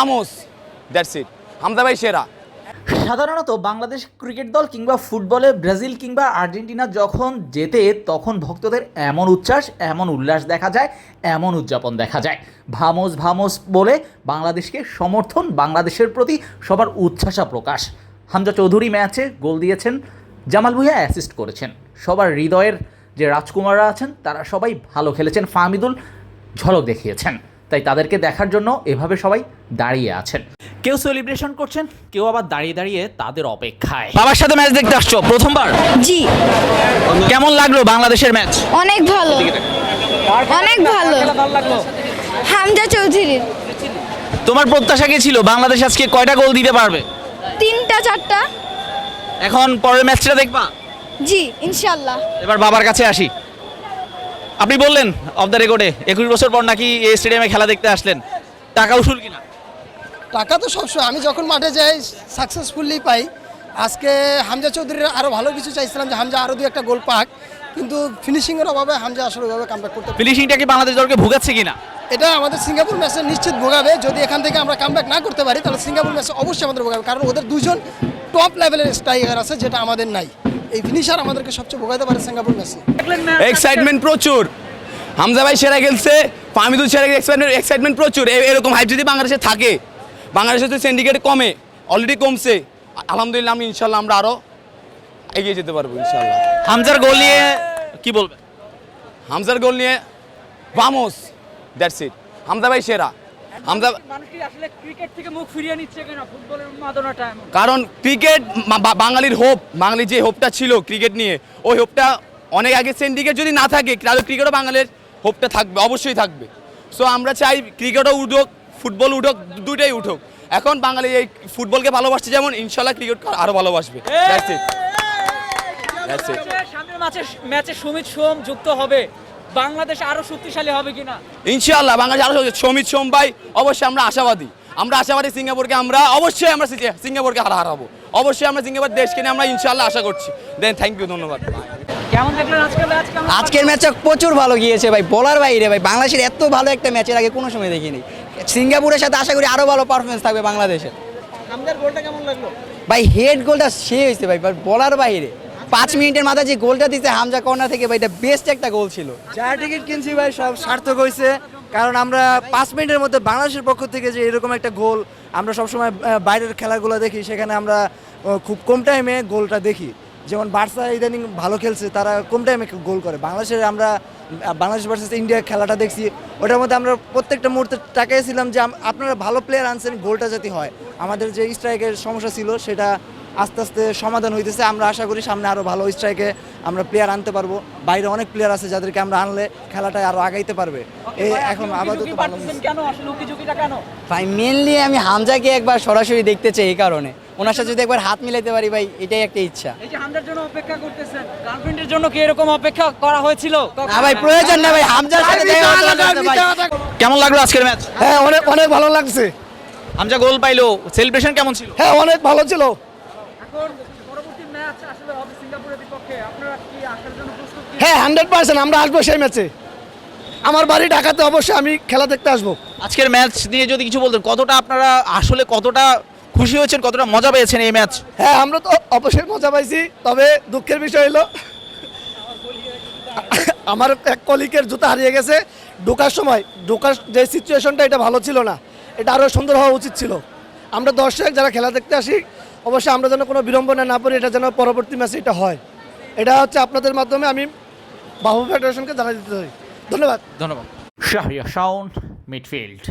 Vamos that's it Hamza ভাই সেরা। সাধারণত বাংলাদেশ ক্রিকেট দল কিংবা ফুটবলে ব্রাজিল কিংবা আর্জেন্টিনা যখন জেতে, তখন ভক্তদের এমন উচ্ছ্বাস, এমন উল্লাস দেখা যায়, এমন উদযাপন দেখা যায়। ভামোস ভামোস বলে বাংলাদেশকে সমর্থন, বাংলাদেশের প্রতি সবার উচ্ছ্বাসা প্রকাশ। হামজা চৌধুরী ম্যাচে গোল দিয়েছেন, জামাল ভুঁইয়া অ্যাসিস্ট করেছেন। সবার হৃদয়ের যে রাজকুমাররা আছেন, তারা সবাই ভালো খেলেছেন। ফাহমিদুল ঝলক দেখিয়েছেন। তাই তাদেরকে দেখার জন্য এভাবে সবাই দাঁড়িয়ে আছেন। কেউ সেলিব্রেশন করছেন কেউ আবার দাঁড়িয়ে দাঁড়িয়ে তাদের অপেক্ষায়। বাবার সাথে ম্যাচ দেখতে আসছো প্রথমবার? জি। কেমন লাগল বাংলাদেশের ম্যাচ অনেক ভালো। অনেক ভালো। হামজা চৌধুরীর। তোমার প্রত্যাশা কি ছিল? বাংলাদেশ আজকে কয়টা গোল দিতে পারবে? তিনটা চারটা। এখন পরের ম্যাচটা দেখবা? জি ইনশাল্লাহ এবার বাবার কাছে আসি। আপনি বললেন অফ দ্য রেকর্ডে একুশ বছর পর নাকি এই স্টেডিয়ামে খেলা দেখতে আসলেন। টাকা উসুল কিনা? টাকা তো সবসময় আমি যখন মাঠে যাই সাকসেসফুলি পাই। আজকে হামজা চৌধুরীর আরও ভালো কিছু চাইছিলাম যে হামজা আরও দু একটা গোল পাক কিন্তু ফিনিশিংয়ের অভাবে হামজা আসলে ওইভাবে কামব্যাক করতে ফিনিশিংটা কি বাংলাদেশ দলকে ভুগাচ্ছে কিনা? এটা আমাদের সিঙ্গাপুর ম্যাচে নিশ্চিত ভোগাবে। যদি এখান থেকে আমরা কামব্যাক না করতে পারি তাহলে সিঙ্গাপুর ম্যাচে অবশ্যই আমাদের ভোগাবে। কারণ ওদের দুজন টপ লেভেলের স্ট্রাইকার আছে যেটা আমাদের নাই। এই ফিনিশার আমাদেরকে সবচেয়ে ভোগাতে পারে সিঙ্গাপুর ম্যাচে এক্সাইটমেন্ট প্রচুর। হামজা ভাই সেরা খেলছে ফাহমিদুল সেরা এক্সাইটমেন্ট এক্সাইটমেন্ট প্রচুর। এরকম হাইপ যদি বাংলাদেশে থাকে বাংলাদেশে তো সিন্ডিকেট কমে অলরেডি কমছে। আলহামদুলিল্লাহ আমি ইনশাল্লাহ আমরা আরও এগিয়ে যেতে পারব ইনশাল্লাহ। হামজার গোল নিয়ে কি বলবেন হামজার গোল নিয়ে ভামোস দ্যাটস ইট হামজা ভাই সেরা। এমন। কারণ ক্রিকেট বাঙালির হোপ বাঙালির যে হোপটা ছিল ক্রিকেট নিয়ে ওই হোপটা অনেক আগে সিন্ডিকেট যদি না থাকে তাহলে ক্রিকেটও বাঙালির হোপটা থাকবে অবশ্যই থাকবে। সো আমরা চাই ক্রিকেটও উঠুক ফুটবল উঠুক দুটোই উঠুক। এখন বাঙালি এই ফুটবলকে ভালোবাসছে যেমন ইনশাল্লাহ ক্রিকেট আরও ভালোবাসবে। ম্যাচে সুমিত সোম যুক্ত হবে। বাংলাদেশ আরও শক্তিশালী হবে কিনা? ইনশাআল্লাহ বাংলাদেশ আরও সমিত সোম ভাই অবশ্যই আমরা আশাবাদী। আমরা আশাবাদী সিঙ্গাপুরকে আমরা অবশ্যই আমরা সিঙ্গাপুরকে হারা হারাবো। অবশ্যই আমরা সিঙ্গাপুর দেশকে নিয়ে আমরা ইনশাআল্লাহ আশা করছি। দেন থ্যাংক ইউ ধন্যবাদ। কেমন দেখলেন আজকে ম্যাচ? আজকের ম্যাচটা প্রচুর ভালো গিয়েছে ভাই বলার বাইরে ভাই। বাংলাদেশের এত ভালো একটা ম্যাচের আগে কোনো সময় দেখিনি। সিঙ্গাপুরের সাথে আশা করি আরও ভালো পারফরমেন্স থাকবে বাংলাদেশের। গোলটা কেমন লাগল? ভাই হেড গোলটা সে হয়েছে ভাই বলার বাইরে। পাঁচ মিনিটের মাথায় যে গোলটা দিতে হামজা কর্নার থেকে, ভাই, এটা বেস্ট একটা গোল ছিল। যারা টিকিট কিনছি ভাই, সব সার্থক হয়েছে কারণ আমরা পাঁচ মিনিটের মধ্যে বাংলাদেশের পক্ষ থেকে যে এরকম একটা গোল আমরা সবসময় বাইরের খেলাগুলো দেখি, সেখানে আমরা খুব কম টাইমে গোলটা দেখি। যেমন বার্সা ইদানিং ভালো খেলছে, তারা কম টাইমে গোল করে। বাংলাদেশের আমরা বাংলাদেশ ভার্সেস ইন্ডিয়া খেলাটা দেখছি, ওটার মধ্যে আমরা প্রত্যেকটা মুহূর্তে তাকিয়েছিলাম যে আপনারা ভালো প্লেয়ার আনছেন গোলটা যাতে হয়। আমাদের যে স্ট্রাইকের সমস্যা ছিল, সেটা আস্তে আস্তে সমাধান হইতেছে। আমরা আশা করি সামনে আরও ভালো স্ট্রাইকে আমরা প্লেয়ার আনতে পারব। বাইরে অনেক প্লেয়ার আছে যাদেরকে আমরা আনলে খেলাটা আরও আগাইতে পারবে। এই এখন আপাতত ভাই মেনলি আমি হামজাকে একবার সরাসরি দেখতে চাই এই কারণে। ওনার সাথে যদি একবার হাত মিলাইতে পারি ভাই এটাই একটা ইচ্ছা। এই যে হামজার জন্য অপেক্ষা করতেছেন গার্লফ্রেন্ডের জন্য কি এরকম অপেক্ষা করা হয়েছিল? না ভাই প্রয়োজন না ভাই হামজার সাথে। কেমন লাগল আজকের ম্যাচ? হ্যাঁ অনেক অনেক ভালো লাগছে। হামজা গোল পাইলো সেলিব্রেশন কেমন ছিল? হ্যাঁ অনেক ভালো ছিল। এখন পরবর্তী ম্যাচ আসলে হবে সিঙ্গাপুরের বিপক্ষে। আপনারা কি আসার জন্য প্রস্তুত হ্যাঁ হান্ড্রেড পার্সেন্ট আমরা আসব সেই ম্যাচে। আমার বাড়ি ঢাকাতে অবশ্যই আমি খেলা দেখতে আসব। আজকের ম্যাচ নিয়ে যদি কিছু বলতেন কতটা আপনারা আসলে কতটা খুশি হয়েছেন কতটা মজা পেয়েছেন এই ম্যাচ? হ্যাঁ আমরা তো অবশ্যই মজা পাইছি তবে দুঃখের বিষয় হলো আমার এক কলিকের জুতা হারিয়ে গেছে। ঢোকার সময় ঢোকার যে সিচুয়েশনটা এটা ভালো ছিল না। এটা আরও সুন্দর হওয়া উচিত ছিল। আমরা দর্শক যারা খেলা দেখতে আসি অবশ্যই আমরা যেন কোনো বিড়ম্বনা না পড়ি এটা যেন পরবর্তী ম্যাচে এটা হয়। এটা হচ্ছে আপনাদের মাধ্যমে আমি বাহু ফেডারেশনকে জানাই দিতে চাই। ধন্যবাদ। ধন্যবাদ। শাহিয়া শাওন মিডফিল্ড